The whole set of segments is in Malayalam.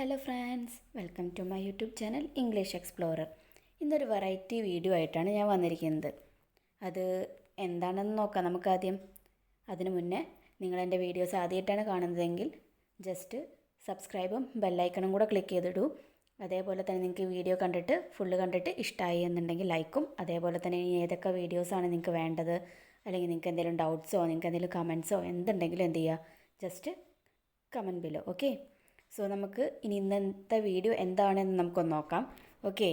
Hello friends welcome to my YouTube channel English explorer ഇന്നൊരു വെറൈറ്റി വീഡിയോ ആയിട്ടാണ് ഞാൻ വന്നിരിക്കുന്നത്. അത് എന്താണെന്ന് നോക്കാം നമുക്കാദ്യം. അതിനു മുന്നേ നിങ്ങൾ എന്റെ വീഡിയോസ് ആദ്യമായിട്ടാണ് കാണുന്നതെങ്കിൽ ജസ്റ്റ് സബ്സ്ക്രൈബും ബെല്ലൈക്കണും കൂടെ ക്ലിക്ക് ചെയ്തിടൂ. അതേപോലെ തന്നെ നിങ്ങൾക്ക് വീഡിയോ കണ്ടിട്ട് ഫുള്ള് കണ്ടിട്ട് ഇഷ്ടമായി എന്നുണ്ടെങ്കിൽ ലൈക്കും അതേപോലെ തന്നെ ഇനി ഏതൊക്കെ വീഡിയോസാണ് നിങ്ങൾക്ക് വേണ്ടത് അല്ലെങ്കിൽ നിങ്ങൾക്ക് എന്തെങ്കിലും ഡൗട്ട്സോ നിങ്ങൾക്ക് എന്തെങ്കിലും കമൻസോ എന്തുണ്ടെങ്കിലും എന്ത് ചെയ്യുക. Just comment below okay so നമുക്ക് ഇനി ഇന്നത്തെ വീഡിയോ എന്താണെന്ന് നമുക്കൊന്ന് നോക്കാം. ഓക്കെ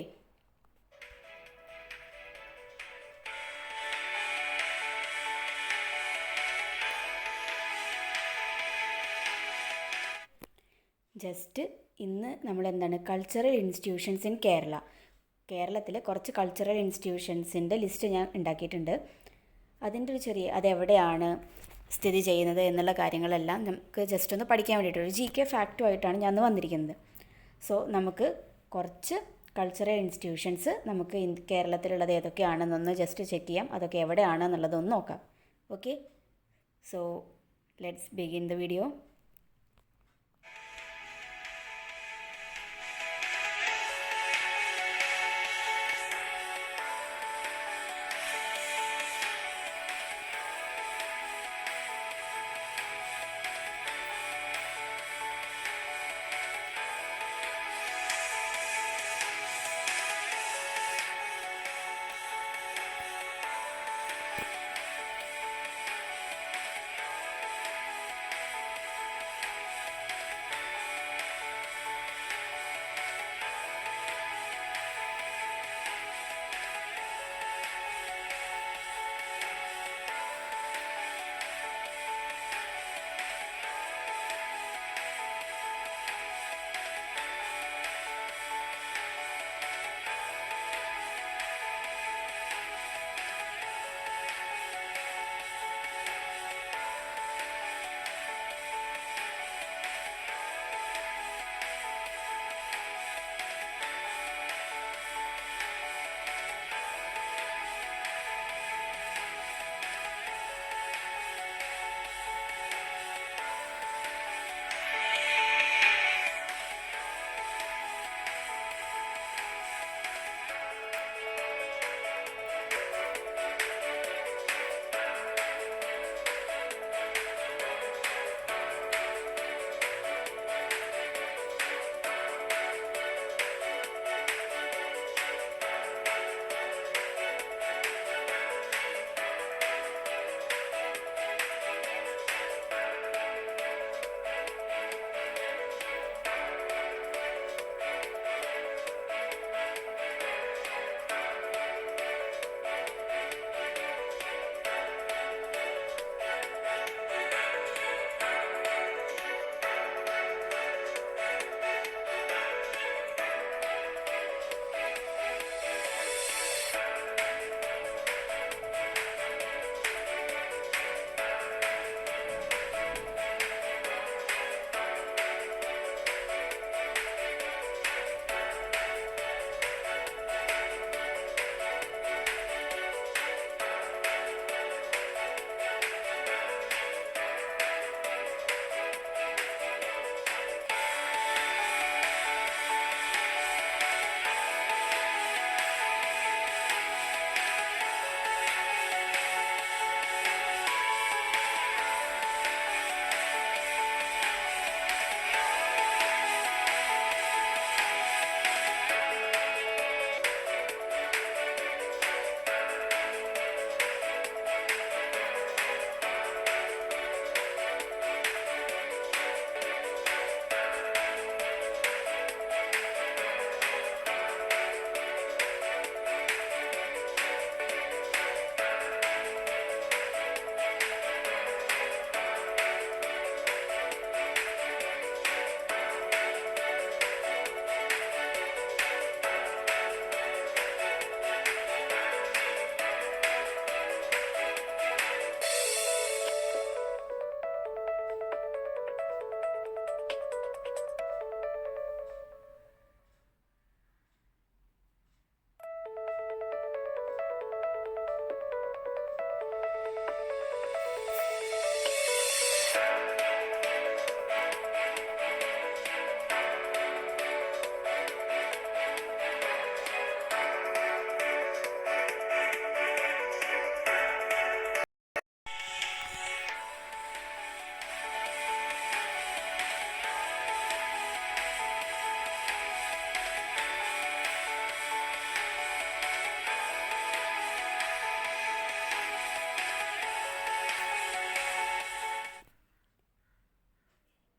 ജസ്റ്റ് ഇന്ന് നമ്മൾ എന്താണ് കൾച്ചറൽ ഇൻസ്റ്റിറ്റ്യൂഷൻസ് ഇൻ കേരള കേരളത്തിലെ കുറച്ച് കൾച്ചറൽ ഇൻസ്റ്റിറ്റ്യൂഷൻസിന്റെ ലിസ്റ്റ് ഞാൻ ഉണ്ടാക്കിയിട്ടുണ്ട്. അതിന്റെ ഒരു ചെറിയ അതെവിടെയാണ്? സ്ഥിതി ചെയ്യുന്നത് എന്നുള്ള കാര്യങ്ങളെല്ലാം നമുക്ക് ജസ്റ്റ് ഒന്ന് പഠിക്കാൻ വേണ്ടിയിട്ട് ഒരു ജി കെ ഫാക്റ്റുമായിട്ടാണ് ഞാൻ വന്നിരിക്കുന്നത്. സോ നമുക്ക് കുറച്ച് കൾച്ചറൽ ഇൻസ്റ്റിറ്റ്യൂഷൻസ് നമുക്ക് കേരളത്തിലുള്ളത് ഏതൊക്കെയാണെന്നൊന്ന് ജസ്റ്റ് ചെക്ക് ചെയ്യാം. അതൊക്കെ എവിടെയാണെന്നുള്ളതൊന്ന് നോക്കാം. Okay so let's begin the video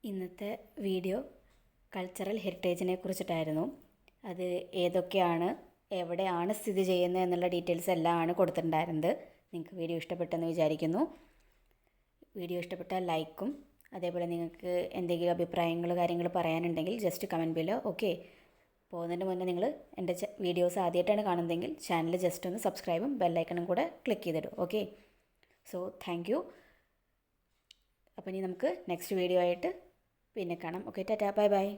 ഇന്നത്തെ വീഡിയോ കൾച്ചറൽ ഹെറിറ്റേജിനെ കുറിച്ചിട്ടായിരുന്നു. അത് ഏതൊക്കെയാണ് എവിടെയാണ് സ്ഥിതി ചെയ്യുന്നത് എന്നുള്ള ഡീറ്റെയിൽസ് എല്ലാം ആണ് കൊടുത്തിട്ടുണ്ടായിരുന്നത്. നിങ്ങൾക്ക് വീഡിയോ ഇഷ്ടപ്പെട്ടെന്ന് വിചാരിക്കുന്നു. വീഡിയോ ഇഷ്ടപ്പെട്ടാൽ ലൈക്കും അതേപോലെ നിങ്ങൾക്ക് എന്തെങ്കിലും അഭിപ്രായങ്ങൾ കാര്യങ്ങൾ പറയാനുണ്ടെങ്കിൽ ജസ്റ്റ് കമന്റ് ബിലോ ഓക്കെ പോകുന്നതിന് മുന്നേ നിങ്ങൾ എന്റെ വീഡിയോസ് ആദ്യമായിട്ടാണ് കാണുന്നതെങ്കിൽ ചാനൽ ജസ്റ്റ് ഒന്ന് സബ്സ്ക്രൈബും ബെല്ലൈക്കണും കൂടെ ക്ലിക്ക് ചെയ്തിടും. ഓക്കെ സോ താങ്ക് യു അപ്പോൾ ഇനി നമുക്ക് നെക്സ്റ്റ് വീഡിയോ ആയിട്ട് പിന്നെ കാണാം. Okay tata bye bye